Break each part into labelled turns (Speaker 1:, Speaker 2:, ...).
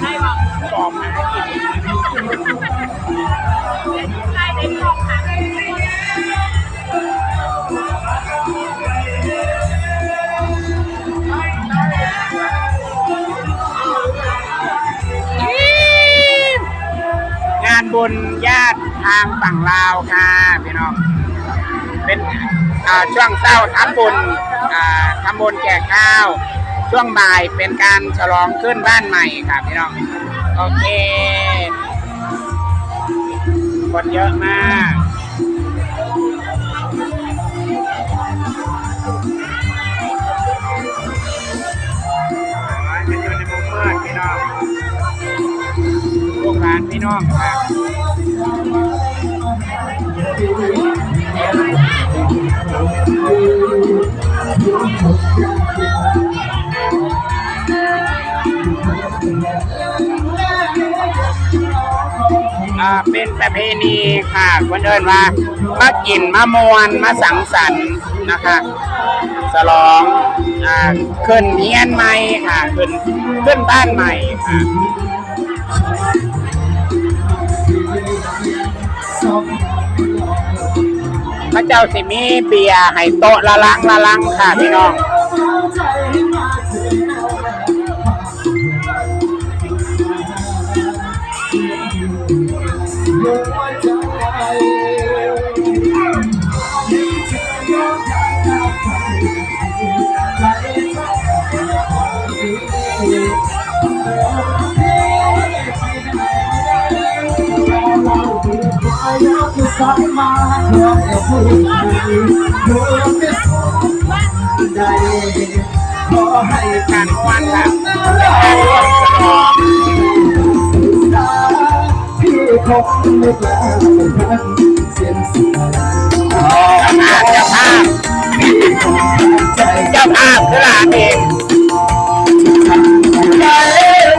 Speaker 1: ได้บอก
Speaker 2: ปลอมมาให้กิน
Speaker 1: ได้ได้บอกค่ะ
Speaker 2: งานบุญญาติทางฝั่งลาวค่ะพี่น้อง เป็นช่วงเช้าทำบุญทำบุญแจกข้าว ช่วงบ่ายเป็นการฉลองขึ้นบ้านใหม่ค่ะพี่น้อง โอเค คนเยอะมากมันอยู่ในมุมมืดพี่น้องลูกหลานพี่น้องค่ะ อ่าเป็นประเพณีค่ะคนเดินว่ามากินมามวนมาสังสรรค์นะคะฉลองอ่าขึ้นเฮียนใหม่ค่ะขึ้นขึ้นบ้านใหม่ค่ะพระเจ้าสิมีเบียร์ให้โต๊ะละลังละลังค่ะพี่น้อง
Speaker 3: มาเพื่อจะพูดเพื่อไม่สนใจขอให้
Speaker 2: การวันค่ะ
Speaker 3: พี่คงไม่กล้าเป็นเสียงเสียง
Speaker 2: เจ้าภาพเจ้าภาพคือหลาเอง
Speaker 3: ใจ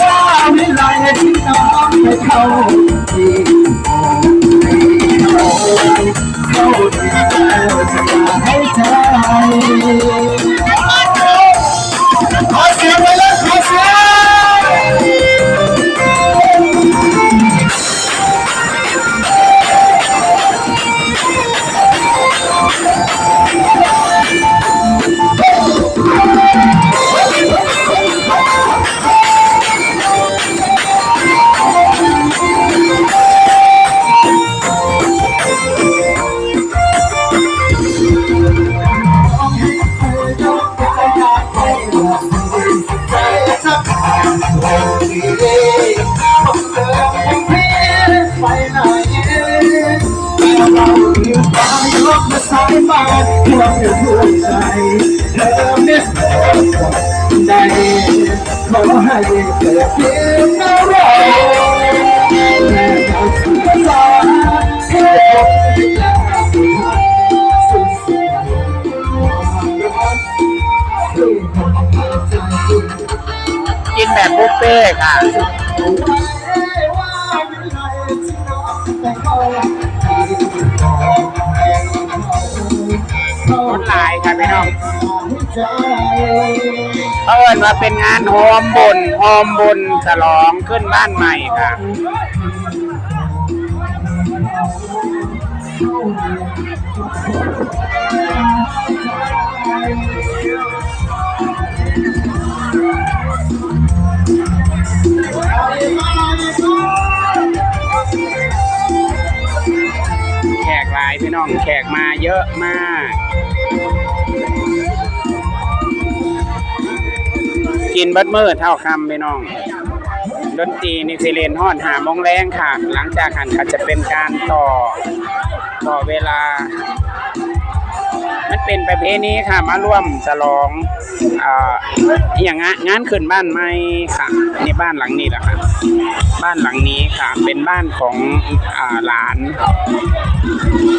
Speaker 3: ว่าไม่ลอยที่น้องไม่เข้าที่ เข้าเข้ สายฟ้าเพื่อจะพูดใจเธอไม่สนใจขอให้เกิดเพียงอารมณ์และเราคือภาษาเสียกิ
Speaker 2: นแบบบุฟเฟ่ค่ะ เอิญว่าเป็นงานโฮมบุญโฮมบุญฉลองขึ้นบ้านใหม่ค่ะ แขกหลายพี่น้องแขกมาเยอะมาก กินเบัดมือเท่าคำพี่น้องดนตรีนี่สิเลนฮอดหามงแรงค่ะ หลังจากหันก็จะเป็นการต่อต่อเวลา มันเป็นประเพณีค่ะ มาร่วมฉลองอ่าอย่างงานงานขึ้นบ้านใหม่ค่ะนี่บ้านหลังนี้แหละค่ะ บ้านหลังนี้ค่ะ เป็นบ้านของอ่าหลาน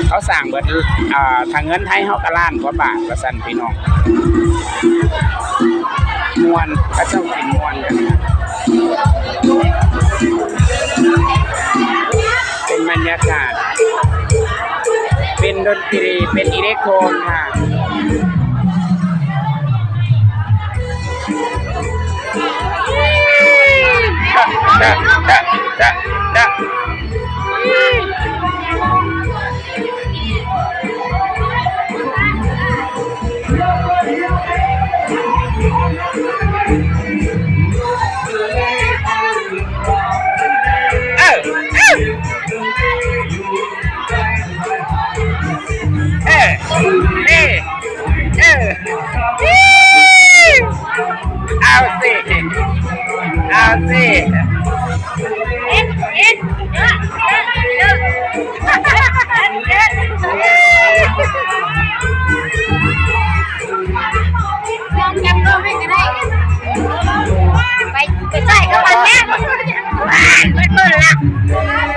Speaker 2: เขาสั่งเบิดอ่าทางเงินไทยเขากระล้านกว่าบาทประสันพี่น้อง มวนกระเจ้ากินมวนกันเป็นบรรยากาศ เป็นดนตรีเป็นอิเล็กโทรนค่ะจ้ะจ้ะจ้ะจ้ะ มัน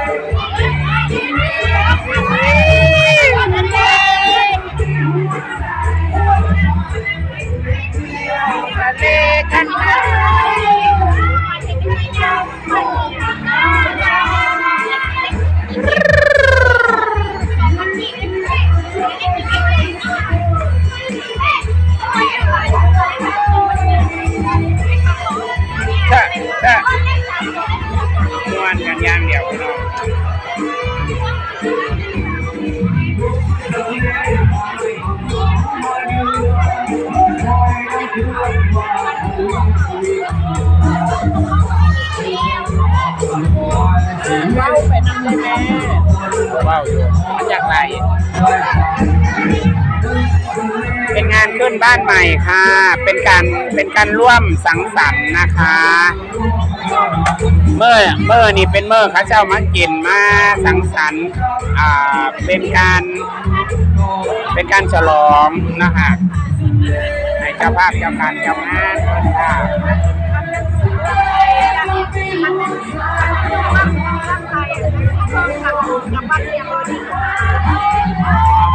Speaker 2: ว่าอ
Speaker 1: ยู่มัน
Speaker 2: อยากไรเป็นงานขึ้นบ้านใหม่ค่ะ เป็นการเป็นการร่วมสังสรรค์นะคะ เมื่อเมื่อนี่เป็นเมื่อข้าเจ้ามากินมาสังสรรค์อ่าเป็นการเป็นการฉลองนะคะในเจ้าภาพเจ้าการเจ้างานค่ะ
Speaker 1: ร่างกายอ่ะเพิ่มกับกับบ้านเรียนดี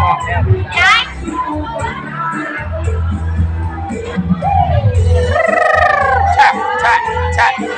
Speaker 2: บอกแล้วย้า
Speaker 1: ย
Speaker 2: ใช่ใช่ใช่